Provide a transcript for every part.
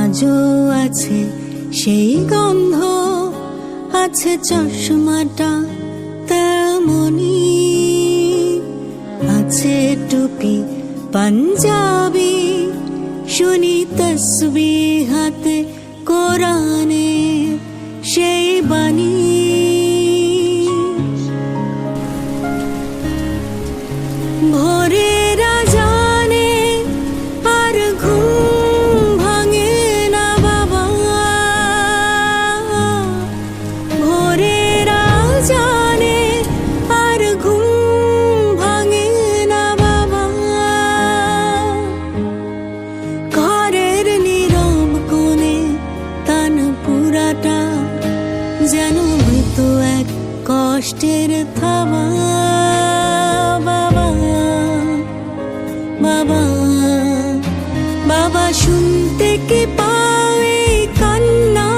আজও আছে সেই গন্ধ, আছে চশমাটা তেমনি। আছে টুপি পাঞ্জাবি, শুনি তসবি হাতে কোরআনে সেই বাণী। বাবা বাবা শুনতে কি পাও এই কান্না?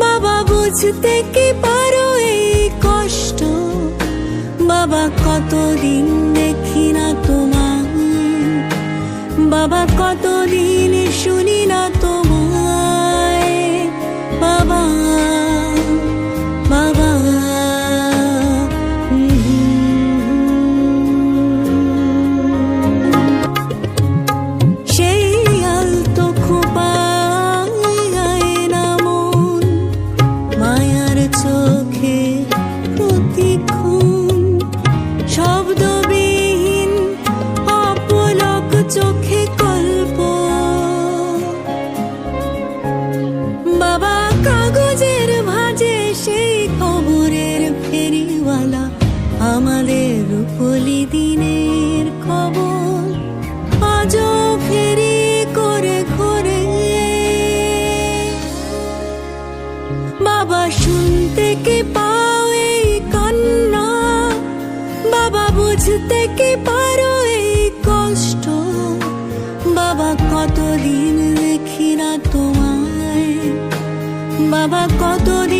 বাবা বুঝতে কি পারো এই কষ্ট? বাবা কতদিন দেখি না তোমার বাবা কতদিন শুনি বাবা শুনতে কি পাও এই কান্না? বাবা বুঝতে কি পারো এই কষ্ট? বাবা কতদিন দেখি না তোমায়? বাবা কতদিন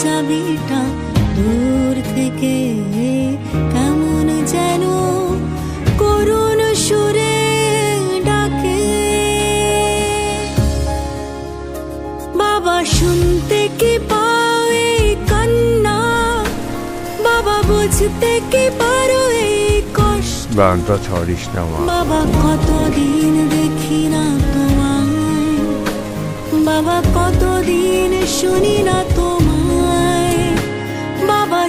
চাবিটা দূর থেকে কেমন যেন করুণ সুরে ডাকে। বাবা শুনতে কি পাও এই কান্না? বাবা বুঝতে কি পারো এই কষ্ট? গানটা ছাড়িস না বাবা কতদিন দেখি না তোমায়। বাবা কতদিন শুনি না তো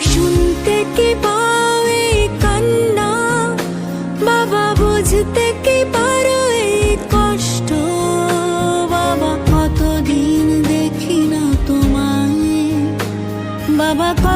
শুনতে কি পাওয়ে কান্না? বাবা বুঝতে কি পারো এই কষ্ট? বাবা, কতদিন দেখি না তোমায়? বাবা